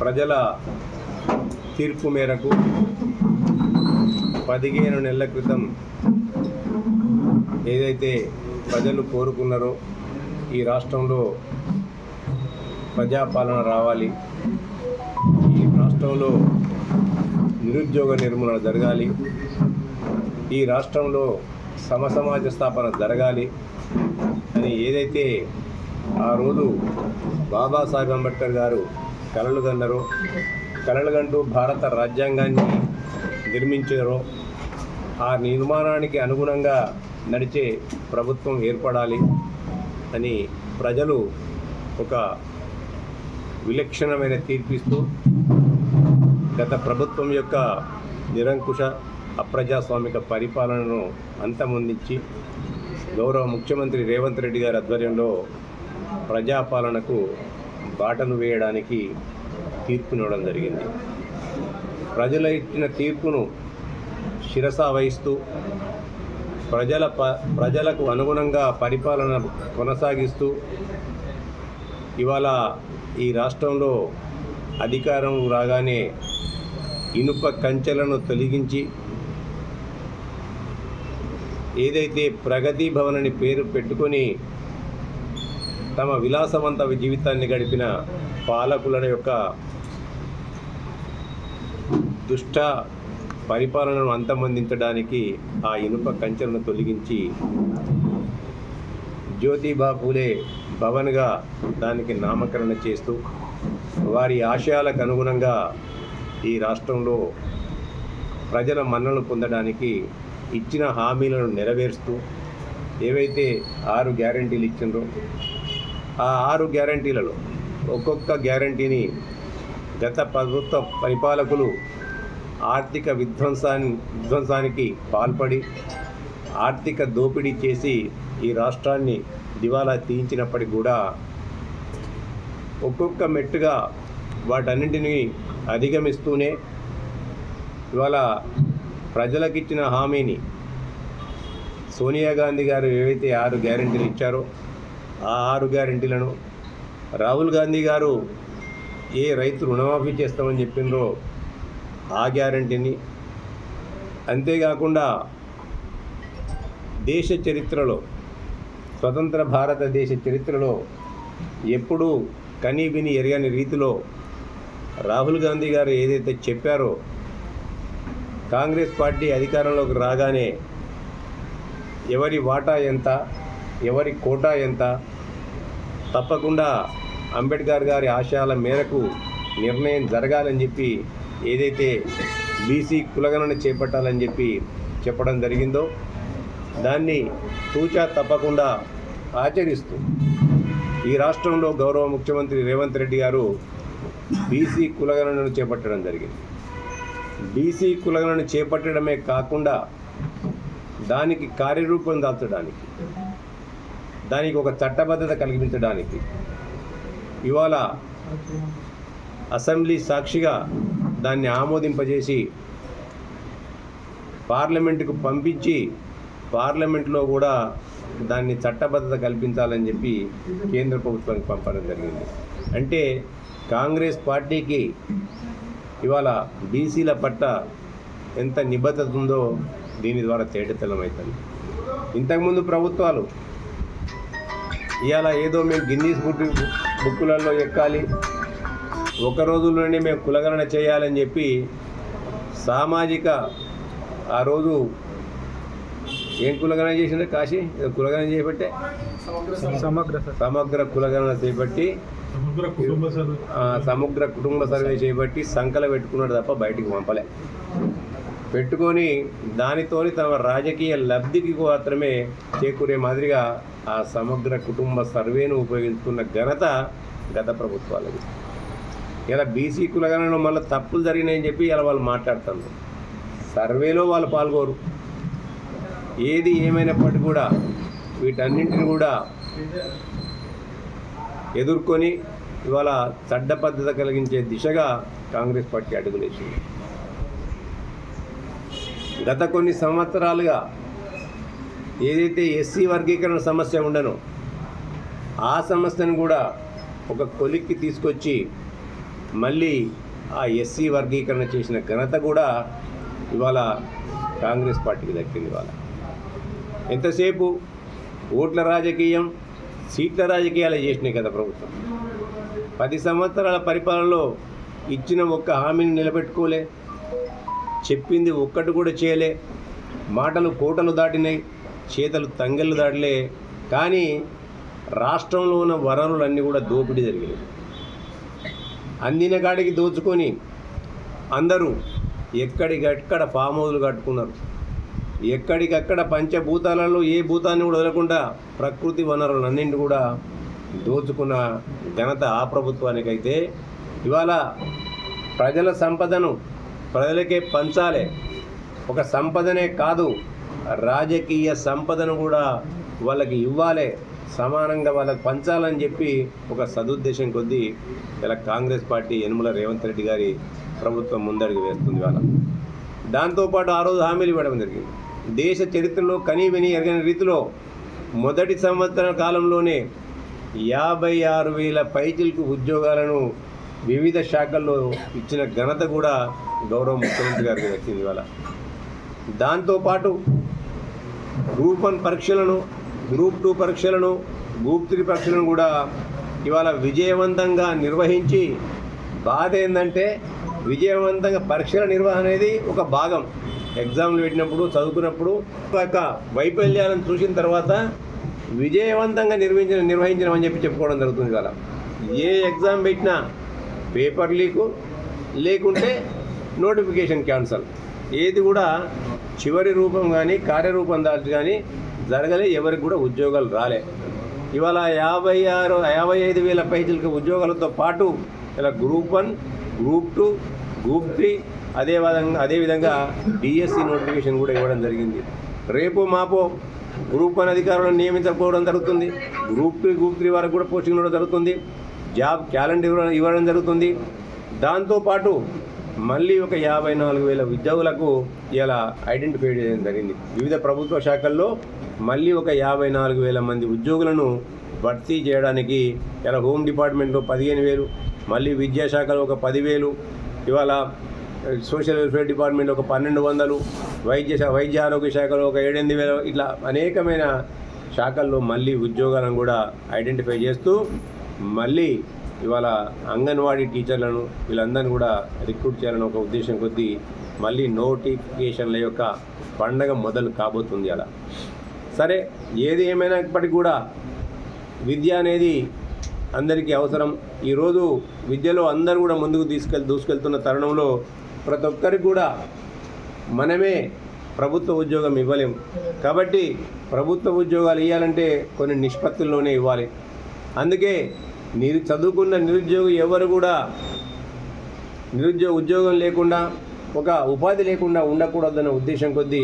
ప్రజల తీర్పు మేరకు పదిహేను నెలల క్రితం ఏదైతే ప్రజలు కోరుకున్నారో ఈ రాష్ట్రంలో ప్రజాపాలన రావాలి. ఈ రాష్ట్రంలో నిరుద్యోగ నిర్మూలన జరగాలి. ఈ రాష్ట్రంలో సమసమాజ స్థాపన జరగాలి అని ఏదైతే ఆ రోజు బాబాసాహెబ్ అంబేద్కర్ గారు కళలు కన్నారో కలలు కంటూ భారత రాజ్యాంగాన్ని నిర్మించారో ఆ నిర్మాణానికి అనుగుణంగా నడిచే ప్రభుత్వం ఏర్పడాలి అని ప్రజలు ఒక విలక్షణమైన తీర్పిస్తూ గత ప్రభుత్వం యొక్క నిరంకుశ అప్రజాస్వామిక పరిపాలనను అంతమొందించి గౌరవ ముఖ్యమంత్రి రేవంత్ రెడ్డి గారి ఆధ్వర్యంలో ప్రజాపాలనకు బాటలు వేయడానికి తీర్పునివ్వడం జరిగింది. ప్రజల ఇచ్చిన తీర్పును శిరస వహిస్తూ ప్రజల ప ప్రజలకు అనుగుణంగా పరిపాలన కొనసాగిస్తూ ఇవాళ ఈ రాష్ట్రంలో అధికారం రాగానే ఇనుప కంచెలను తొలగించి ఏదైతే ప్రగతి భవన్ అని పేరు పెట్టుకొని తమ విలాసవంత జీవితాన్ని గడిపిన పాలకుల యొక్క దుష్ట పరిపాలనను అంతమొందించడానికి ఆ ఇనుప కంచెలను తొలగించి జ్యోతిబా పూలే భవన్గా దానికి నామకరణ చేస్తూ వారి ఆశయాలకు అనుగుణంగా ఈ రాష్ట్రంలో ప్రజల మన్నలు పొందడానికి ఇచ్చిన హామీలను నెరవేరుస్తూ ఏవైతే ఆరు గ్యారంటీలు ఇచ్చిండ్రో ఆ ఆరు గ్యారంటీలలో ఒక్కొక్క గ్యారంటీని గత ప్రభుత్వ పరిపాలకులు ఆర్థిక విధ్వంసాన్ని విధ్వంసానికి పాల్పడి ఆర్థిక దోపిడీ చేసి ఈ రాష్ట్రాన్ని దివాలా తీయించినప్పటికి కూడా ఒక్కొక్క మెట్టుగా వాటన్నింటినీ అధిగమిస్తూనే ఇవాళ ప్రజలకిచ్చిన హామీని సోనియా గాంధీ గారు ఏవైతే ఆరు గ్యారంటీలు ఇచ్చారో ఆ ఆరు గ్యారెంటీలను రాహుల్ గాంధీ గారు ఏ రైతు రుణమాఫీ చేస్తామని చెప్పిండ్రో ఆ గ్యారంటీని. అంతేకాకుండా దేశ చరిత్రలో స్వతంత్ర భారతదేశ చరిత్రలో ఎప్పుడూ కనీబిని ఎరగని రీతిలో రాహుల్ గాంధీ గారు ఏదైతే చెప్పారో కాంగ్రెస్ పార్టీ అధికారంలోకి రాగానే ఎవరి వాటా ఎంత ఎవరి కోటా ఎంత? తప్పకుండా అంబేద్కర్ గారి ఆశయాల మేరకు నిర్ణయం జరగాలని చెప్పి ఏదైతే బీసీ కులగణన చేపట్టాలని చెప్పి చెప్పడం జరిగిందో దాన్ని తూచా తప్పకుండా ఆచరిస్తూ ఈ రాష్ట్రంలో గౌరవ ముఖ్యమంత్రి రేవంత్ రెడ్డి గారు బీసీ కులగణనను చేపట్టడం జరిగింది. బీసీ కులగణన చేపట్టడమే కాకుండా దానికి కార్యరూపం దాల్చడానికి దానికి ఒక చట్టబద్ధత కల్పించడానికి ఇవాళ అసెంబ్లీ సాక్షిగా దాన్ని ఆమోదింపజేసి పార్లమెంటుకు పంపించి పార్లమెంట్లో కూడా దాన్ని చట్టబద్ధత కల్పించాలని చెప్పి కేంద్ర ప్రభుత్వానికి పంపడం జరిగింది. అంటే కాంగ్రెస్ పార్టీకి ఇవాళ బీసీల పట్ల ఎంత నిబద్ధత ఉందో దీని ద్వారా తేటతెల్లమవుతుంది. ఇంతకుముందు ప్రభుత్వాలు ఇవాళ ఏదో మేము గిన్నీస్ బుక్ బుక్కులలో ఎక్కాలి. ఒక రోజుల్లోనే మేము కులగణన చేయాలని చెప్పి సామాజిక ఆ రోజు ఏం కులగణన చేసిండే కాశీ? ఏదో కులగణన చేపట్టే? సమగ్ర సమగ్ర కులగణన చేపట్టి సమగ్ర కుటుంబ సర్వే. చేయబట్టి సంకల పెట్టుకున్నాడు తప్ప బయటికి పంపలే. పెట్టుకొని దానితోని తమ రాజకీయ లబ్ధికి మాత్రమే చేకూరే మాదిరిగా ఆ సమగ్ర కుటుంబ సర్వేను ఉపయోగించుకున్న ఘనత గత ప్రభుత్వాలది. ఇలా బీసీ కులగణలో మళ్ళీ తప్పులు జరిగినాయని చెప్పి ఇలా వాళ్ళు మాట్లాడుతున్నారు. సర్వేలో వాళ్ళు పాల్గొరు. ఏది ఏమైనప్పటికీ కూడా వీటన్నింటిని కూడా ఎదుర్కొని ఇవాళ చట్టబద్ధత కలిగించే దిశగా కాంగ్రెస్ పార్టీ అడుగులేసింది. గత కొన్ని సంవత్సరాలుగా ఏదైతే ఎస్సీ వర్గీకరణ సమస్య ఉండనో ఆ సమస్యను కూడా ఒక కొలిక్కి తీసుకొచ్చి మళ్ళీ ఆ ఎస్సీ వర్గీకరణ చేసిన ఘనత కూడా ఇవాళ కాంగ్రెస్ పార్టీకి దక్కింది ఇవాళ. ఎంతసేపు ఓట్ల రాజకీయం సీట్ల రాజకీయాలు చేసినాయి కదా ప్రభుత్వం. పది సంవత్సరాల పరిపాలనలో ఇచ్చిన ఒక్క హామీని నిలబెట్టుకోలే. చెప్పింది ఒక్కటి కూడా చేయలే. మాటలు కోటలు దాటినాయి చేతలు తంగెళ్ళు దాటలే. కానీ రాష్ట్రంలో ఉన్న వనరులన్నీ కూడా దోపిడీ జరిగినాయి. అందిన కాడికి దోచుకొని అందరూ ఎక్కడికక్కడ ఫామ్ హౌజులు కట్టుకున్నారు. ఎక్కడికక్కడ పంచభూతాలలో ఏ భూతాన్ని కూడా వదలకుండా ప్రకృతి వనరులన్నింటి కూడా దోచుకున్న ఘనత ఆ ప్రభుత్వానికైతే. ఇవాళ ప్రజల సంపదను ప్రజలకే పంచాలి. ఒక సంపదనే కాదు రాజకీయ సంపదను కూడా వాళ్ళకి ఇవ్వాలి. సమానంగా వాళ్ళకి పంచాలని చెప్పి ఒక సదుద్దేశం కొద్దీ ఇలా కాంగ్రెస్ పార్టీ యనుమల రేవంత్ రెడ్డి గారి ప్రభుత్వం ముందడుగు వేస్తుంది వాళ్ళ దాంతోపాటు ఆ రోజు హామీలు ఇవ్వడం జరిగింది. దేశ చరిత్రలో కనీ విని ఎరగని రీతిలో మొదటి సంవత్సర కాలంలోనే యాభై ఆరు వేల పైచిలకు ఉద్యోగాలను వివిధ శాఖల్లో ఇచ్చిన ఘనత కూడా గౌరవ ముఖ్యమంత్రి గారికి దక్కింది ఇవాళ. దాంతోపాటు గ్రూప్ వన్ పరీక్షలను గ్రూప్ టూ పరీక్షలను గ్రూప్ త్రీ పరీక్షలను కూడా ఇవాళ విజయవంతంగా నిర్వహించి బాధ ఏంటంటే విజయవంతంగా పరీక్షల నిర్వహణ అనేది ఒక భాగం. ఎగ్జామ్లు పెట్టినప్పుడు చదువుకున్నప్పుడు ఒక వైఫల్యాలను చూసిన తర్వాత విజయవంతంగా నిర్వహించిన నిర్వహించడం అని చెప్పి చెప్పుకోవడం జరుగుతుంది ఇవాళ. ఏ ఎగ్జామ్ పెట్టినా పేపర్ లీకు లేకుంటే నోటిఫికేషన్ క్యాన్సల్. ఏది కూడా చివరి రూపం కానీ కార్యరూపం దాటి కానీ జరగలే ఎవరికి కూడా ఉద్యోగాలు రాలే. ఇవాళ యాభై ఆరు యాభై ఐదు వేల పైసలకి ఉద్యోగాలతో పాటు ఇలా group one group two group three అదే విధంగా అదేవిధంగా డిఎస్సి నోటిఫికేషన్ కూడా ఇవ్వడం జరిగింది. రేపు మాపో గ్రూప్ వన్ అధికారులను నియమించకపోవడం జరుగుతుంది. గ్రూప్ టూ గ్రూప్ త్రీ వరకు కూడా పోస్టింగ్ ఇవ్వడం జరుగుతుంది. జాబ్ క్యాలెండర్ ఇవ్వడం జరుగుతుంది. దాంతోపాటు మళ్ళీ ఒక యాభై నాలుగు వేల ఉద్యోగులకు ఇలా ఐడెంటిఫై చేయడం జరిగింది. వివిధ ప్రభుత్వ శాఖల్లో మళ్ళీ ఒక యాభై నాలుగు వేల మంది ఉద్యోగులను భర్తీ చేయడానికి ఇలా హోమ్ డిపార్ట్మెంట్లో పదిహేను వేలు మళ్ళీ విద్యాశాఖలో ఒక పదివేలు ఇవాళ సోషల్ వెల్ఫేర్ డిపార్ట్మెంట్ ఒక పన్నెండు వందలు వైద్య వైద్య ఆరోగ్య శాఖలో ఒక ఏడెనిమిది వేలు ఇట్లా అనేకమైన శాఖల్లో మళ్ళీ ఉద్యోగాలను కూడా ఐడెంటిఫై చేస్తూ మళ్ళీ ఇవాళ అంగన్వాడీ టీచర్లను వీళ్ళందరినీ కూడా రిక్రూట్ చేయాలని ఒక ఉద్దేశం కొద్దీ మళ్ళీ నోటిఫికేషన్ల యొక్క పండగ మొదలు కాబోతుంది అలా. సరే ఏది ఏమైనప్పటికీ కూడా విద్య అనేది అందరికీ అవసరం. ఈరోజు విద్యలో అందరూ కూడా ముందుకు తీసుకెళ్ దూసుకెళ్తున్న తరుణంలో ప్రతి ఒక్కరికి కూడా మనమే ప్రభుత్వ ఉద్యోగం ఇవ్వలేం. కాబట్టి ప్రభుత్వ ఉద్యోగాలు ఇవ్వాలంటే కొన్ని నిష్పత్తుల్లోనే ఇవ్వాలి. అందుకే నిరు చదువుకున్న నిరుద్యోగి ఎవరు కూడా నిరుద్యోగ ఉద్యోగం లేకుండా ఒక ఉపాధి లేకుండా ఉండకూడదన్న ఉద్దేశం కొద్దీ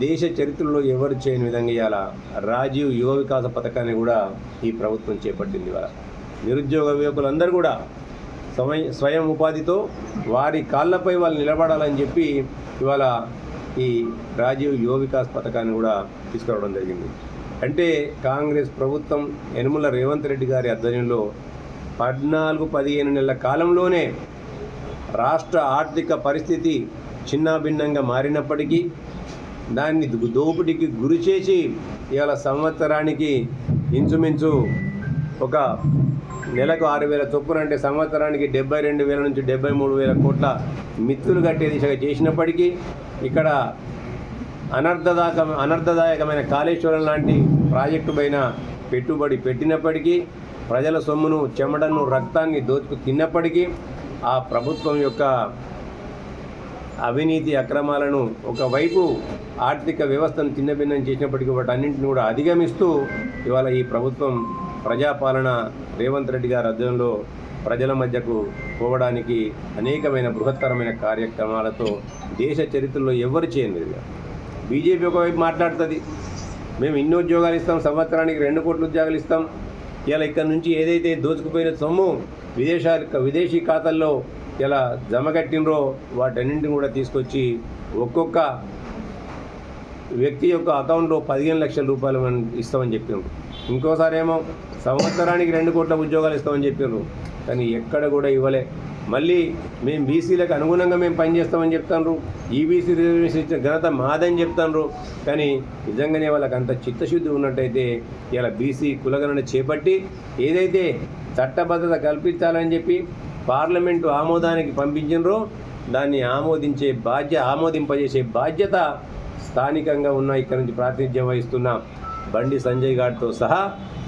దేశ చరిత్రలో ఎవరు చేయని విధంగా ఇవాళ రాజీవ్ యువ వికాస పథకాన్ని కూడా ఈ ప్రభుత్వం చేపట్టింది ఇవాళ. నిరుద్యోగ యువకులందరూ కూడా సమయ స్వయం ఉపాధితో వారి కాళ్ళపై వాళ్ళు నిలబడాలని చెప్పి ఇవాళ ఈ రాజీవ్ యువ వికాస్ పథకాన్ని కూడా తీసుకురావడం జరిగింది. అంటే కాంగ్రెస్ ప్రభుత్వం యనుమల రేవంత్ రెడ్డి గారి ఆధ్వర్యంలో పద్నాలుగు పదిహేను నెలల కాలంలోనే రాష్ట్ర ఆర్థిక పరిస్థితి చిన్నాభిన్నంగా మారినప్పటికీ దాన్ని దోపిడీకి గురి చేసి ఇవాళ సంవత్సరానికి ఇంచుమించు ఒక నెలకు ఆరు వేల చొప్పున అంటే సంవత్సరానికి డెబ్బై రెండు వేల నుంచి డెబ్బై మూడు వేల కోట్ల మిత్తులు కట్టే దిశగా చేసినప్పటికీ ఇక్కడ అనర్థదాయక అనర్థదాయకమైన కాళేశ్వరం లాంటి ప్రాజెక్టు పైన పెట్టుబడి పెట్టినప్పటికీ ప్రజల సొమ్మును చెమటను రక్తాన్ని దోచుకు తిన్నప్పటికీ ఆ ప్రభుత్వం యొక్క అవినీతి అక్రమాలను ఒకవైపు ఆర్థిక వ్యవస్థను చిన్నభిన్నం చేసినప్పటికీ వాటన్నింటిని కూడా అధిగమిస్తూ ఇవాళ ఈ ప్రభుత్వం ప్రజాపాలన రేవంత్ రెడ్డి గారి అధ్యయనంలో ప్రజల మధ్యకు పోవడానికి అనేకమైన బృహత్తరమైన కార్యక్రమాలతో దేశ చరిత్రలో ఎవరు చేయలేదు బీజేపీ ఒకవైపు మాట్లాడుతుంది. మేము ఇన్ని ఉద్యోగాలు ఇస్తాం సంవత్సరానికి రెండు కోట్ల ఉద్యోగాలు ఇస్తాం. ఇలా ఇక్కడ నుంచి ఏదైతే దోచుకుపోయిన సొమ్ము విదేశాల విదేశీ ఖాతాల్లో ఇలా జమగట్టినరో వాటన్నింటిని కూడా తీసుకొచ్చి ఒక్కొక్క వ్యక్తి యొక్క అకౌంట్లో పదిహేను లక్షల రూపాయలు మనం ఇస్తామని చెప్పినాం ఇంకోసారి ఏమో సంవత్సరానికి రెండు కోట్ల ఉద్యోగాలు ఇస్తామని చెప్పారు కానీ ఎక్కడ కూడా ఇవ్వలే. మళ్ళీ మేము బీసీలకు అనుగుణంగా మేము పనిచేస్తామని చెప్తాను ఈబీసీ రిజర్వేషన్ ఇచ్చిన ఘనత మాదని చెప్తాను కానీ నిజంగానే వాళ్ళకి అంత చిత్తశుద్ధి ఉన్నట్టయితే ఇలా బీసీ కులగణన చేపట్టి ఏదైతే చట్టబద్ధత కల్పించాలని చెప్పి పార్లమెంటు ఆమోదానికి పంపించినరో దాన్ని ఆమోదించే బాధ్య ఆమోదింపజేసే బాధ్యత స్థానికంగా ఉన్న ఇక్కడ నుంచి ప్రాతినిధ్యం వహిస్తున్న. బండి సంజయ్ గారితో సహా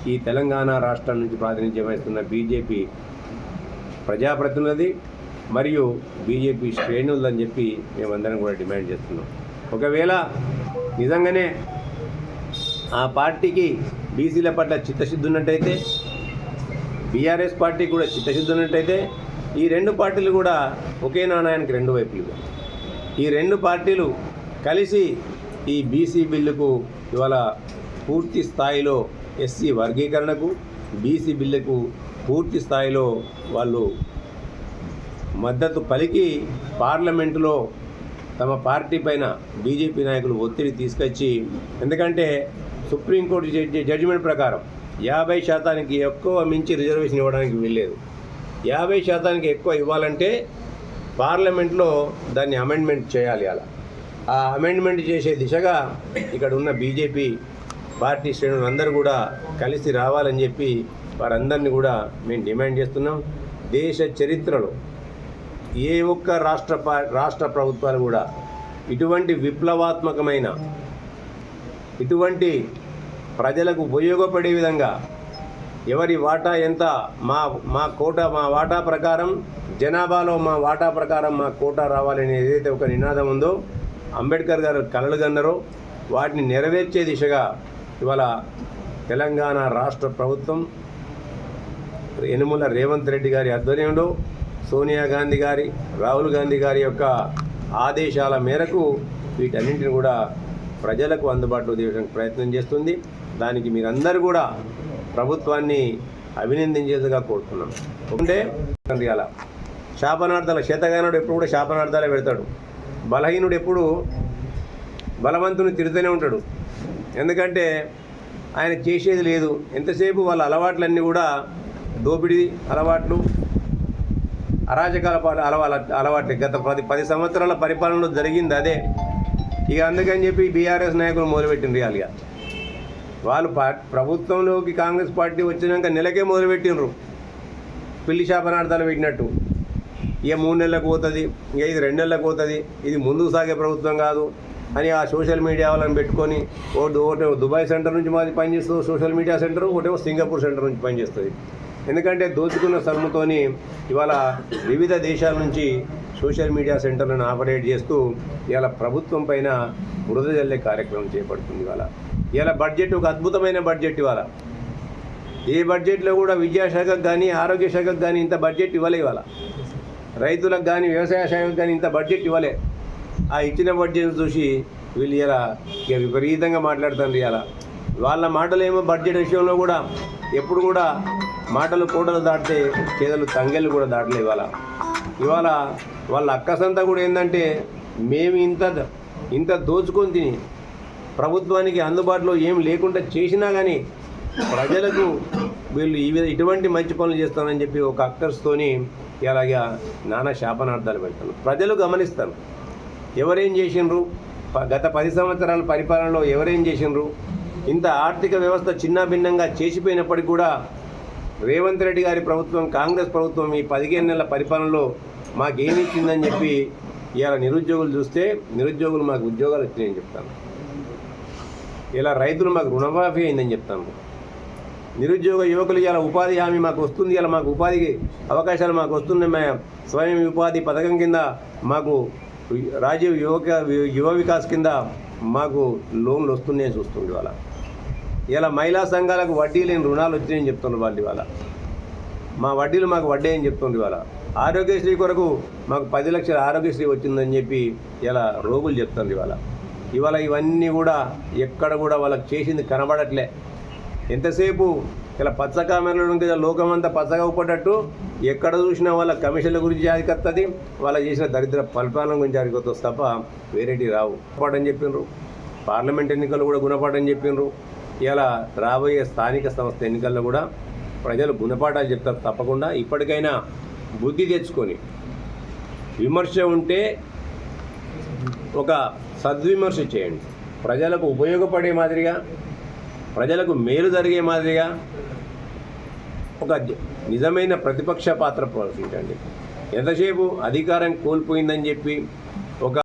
ఈ తెలంగాణ రాష్ట్రం నుంచి ప్రాతినిధ్యం వహిస్తున్న బీజేపీ ప్రజాప్రతినిధి మరియు బీజేపీ శ్రేణులని చెప్పి మేమందరం కూడా డిమాండ్ చేస్తున్నాం. ఒకవేళ నిజంగానే ఆ పార్టీకి బీసీల పట్ల చిత్తశుద్ధి ఉన్నట్టయితే బీఆర్ఎస్ పార్టీ కూడా చిత్తశుద్ధి ఉన్నట్టయితే ఈ రెండు పార్టీలు కూడా ఒకే నాణాయానికి రెండు వైపులుగా ఈ రెండు పార్టీలు కలిసి ఈ బీసీ బిల్లుకు ఇవాళ పూర్తి స్థాయిలో ఎస్సీ వర్గీకరణకు బీసీ బిల్లుకు పూర్తి స్థాయిలో వాళ్ళు మద్దతు పలికి పార్లమెంటులో తమ పార్టీ పైన బీజేపీ నాయకులు ఒత్తిడి తీసుకొచ్చి ఎందుకంటే సుప్రీంకోర్టు జడ్జిమెంట్ ప్రకారం యాభై శాతానికి ఎక్కువ మించి రిజర్వేషన్ ఇవ్వడానికి వీల్లేదు. యాభై శాతానికి ఎక్కువ ఇవ్వాలంటే పార్లమెంట్లో దాన్ని అమెండ్మెంట్ చేయాలి అలా. ఆ అమెండ్మెంట్ చేసే దిశగా ఇక్కడ ఉన్న బీజేపీ పార్టీ శ్రేణులు అందరూ కూడా కలిసి రావాలని చెప్పి వారందరినీ కూడా మేము డిమాండ్ చేస్తున్నాం. దేశ చరిత్రలో ఏ ఒక్క రాష్ట్ర పా రాష్ట్ర ప్రభుత్వాలు కూడా ఇటువంటి విప్లవాత్మకమైన ఇటువంటి ప్రజలకు ఉపయోగపడే విధంగా ఎవరి వాటా ఎంత మా మా కోట మా వాటా ప్రకారం జనాభాలో మా వాటా ప్రకారం మా కోటా రావాలని ఏదైతే ఒక నినాదం ఉందో అంబేద్కర్ గారు కలలు కన్నారో వాటిని నెరవేర్చే దిశగా ఇవాళ తెలంగాణ రాష్ట్ర ప్రభుత్వం యనుమల రేవంత్ రెడ్డి గారి ఆధ్వర్యంలో సోనియా గాంధీ గారి రాహుల్ గాంధీ గారి యొక్క ఆదేశాల మేరకు వీటన్నింటిని కూడా ప్రజలకు అందుబాటులో తీయడానికి ప్రయత్నం చేస్తుంది. దానికి మీరందరూ కూడా ప్రభుత్వాన్ని అభినందించేదిగా కోరుతున్నాం. అంటే అలా శాపనార్థాల చేతగానుడు ఎప్పుడు కూడా శాపనార్థాలే పెడతాడు. బలహీనుడు ఎప్పుడు బలవంతుని తిరుగుతూనే ఉంటాడు. ఎందుకంటే ఆయన చేసేది లేదు. ఎంతసేపు వాళ్ళ అలవాట్లన్నీ కూడా దోపిడీ అలవాట్లు అరాజకాల పాటు అలవాల అలవాట్లు. గత పది పది సంవత్సరాల పరిపాలనలో జరిగింది అదే. ఇక అందుకని చెప్పి బీఆర్ఎస్ నాయకులు మొదలుపెట్టిండ్రు ఇవాళ వాళ్ళు పా ప్రభుత్వంలోకి కాంగ్రెస్ పార్టీ వచ్చినాక నెలకే మొదలుపెట్టిండ్రు. పిల్లి శాపనార్థాలు పెట్టినట్టు. ఇక మూడు నెలలకు పోతుంది ఇక ఇది రెండు నెలలకు పోతుంది ఇది ముందుకు సాగే ప్రభుత్వం కాదు అని ఆ సోషల్ మీడియా వాళ్ళని పెట్టుకొని ఓ ఒకటి దుబాయ్ సెంటర్ నుంచి మాది పనిచేస్తుంది సోషల్ మీడియా సెంటర్ ఒకటేమో సింగపూర్ సెంటర్ నుంచి పనిచేస్తుంది. ఎందుకంటే దోచుకున్న సొమ్ముతోని ఇవాళ వివిధ దేశాల నుంచి సోషల్ మీడియా సెంటర్లను ఆపరేట్ చేస్తూ ఇవాళ ప్రభుత్వం పైన బురద జల్లే కార్యక్రమం చేపడుతుంది ఇవాళ. ఇవాళ బడ్జెట్ ఒక అద్భుతమైన బడ్జెట్ ఇవాళ. ఏ బడ్జెట్లో కూడా విద్యాశాఖకు కానీ ఆరోగ్య శాఖకు కానీ ఇంత బడ్జెట్ ఇవ్వలే ఇవాళ. రైతులకు కానీ వ్యవసాయ శాఖకు కానీ ఇంత బడ్జెట్ ఇవ్వలే. ఆ ఇచ్చిన బడ్జెట్ చూసి వీళ్ళు ఇలా ఇక విపరీతంగా మాట్లాడుతుంది ఇలా వాళ్ళ మాటలేమో బడ్జెట్ విషయంలో కూడా ఎప్పుడు కూడా మాటలు కూడలు దాటితే చేదలు తంగెళ్ళు కూడా దాటలే ఇవాళ. ఇవాళ వాళ్ళ అక్కసంతా కూడా ఏంటంటే మేము ఇంత ఇంత దోచుకొని తిని ప్రభుత్వానికి అందుబాటులో ఏం లేకుండా చేసినా కానీ ప్రజలకు వీళ్ళు ఈ విధ ఇటువంటి మంచి పనులు చేస్తానని చెప్పి ఒక అక్కర్స్తోని ఇలాగా నానా శాపనార్థాలు పెడతాను ప్రజలు గమనిస్తారు. ఎవరేం చేసిండ్రు? ప- గత పది సంవత్సరాల పరిపాలనలో ఎవరేం చేసిండ్రు? ఇంత ఆర్థిక వ్యవస్థ చిన్న భిన్నంగా చేసిపోయినప్పటికీ కూడా రేవంత్ రెడ్డి గారి ప్రభుత్వం కాంగ్రెస్ ప్రభుత్వం ఈ పదిహేను నెలల పరిపాలనలో మాకేమి ఇచ్చిందని చెప్పి ఇలా నిరుద్యోగులు చూస్తే నిరుద్యోగులు మాకు ఉద్యోగాలు వచ్చినాయని చెప్తాను ఇలా రైతులు మాకు రుణమాఫీ అయిందని చెప్తాను నిరుద్యోగ యువకులు ఇలా ఉపాధి హామీ మాకు వస్తుంది ఇలా మాకు ఉపాధికి అవకాశాలు మాకు వస్తున్నాయి మా స్వయం ఉపాధి పథకం కింద మాకు రాజీవ్ యువక యువ వికాస్ కింద మాకు లోన్లు వస్తున్నాయని చూస్తుంది వాళ్ళ ఇలా మహిళా సంఘాలకు వడ్డీ లేని రుణాలు వచ్చినాయని చెప్తున్నారు వాళ్ళు ఇవాళ. మా వడ్డీలు మాకు వడ్డీ అని చెప్తుంది ఇవాళ. ఆరోగ్యశ్రీ కొరకు మాకు పది లక్షల ఆరోగ్యశ్రీ వచ్చిందని చెప్పి ఇలా రోగులు చెప్తుంది ఇవాళ. ఇవాళ ఇవన్నీ కూడా ఎక్కడ కూడా వాళ్ళకి చేసింది కనబడట్లే. ఎంతసేపు ఇలా పచ్చ కామెరలు లోకం లోకమంతా పచ్చగా ఊపడ్డట్టు ఎక్కడ చూసినా వాళ్ళ కమిషన్ల గురించి అరికొస్తుంది వాళ్ళ చేసిన దరిద్ర పరిపాలన గురించి అరికొస్తుంది తప్ప వేరేటి రావు. గుణపాఠం చెప్పిండ్రు. పార్లమెంట్ ఎన్నికలు కూడా గుణపాఠం చెప్పిండ్రు. ఇలా రాబోయే స్థానిక సంస్థ ఎన్నికల్లో కూడా ప్రజలు గుణపాఠాలు చెప్తారు తప్పకుండా. ఇప్పటికైనా బుద్ధి తెచ్చుకొని విమర్శ ఉంటే ఒక సద్విమర్శ చేయండి. ప్రజలకు ఉపయోగపడే మాదిరిగా ప్రజలకు మేలు జరిగే మాదిరిగా ఒక నిజమైన ప్రతిపక్ష పాత్ర పోషించండి. ఎంతసేపు అధికారం కోల్పోయిందని చెప్పి ఒక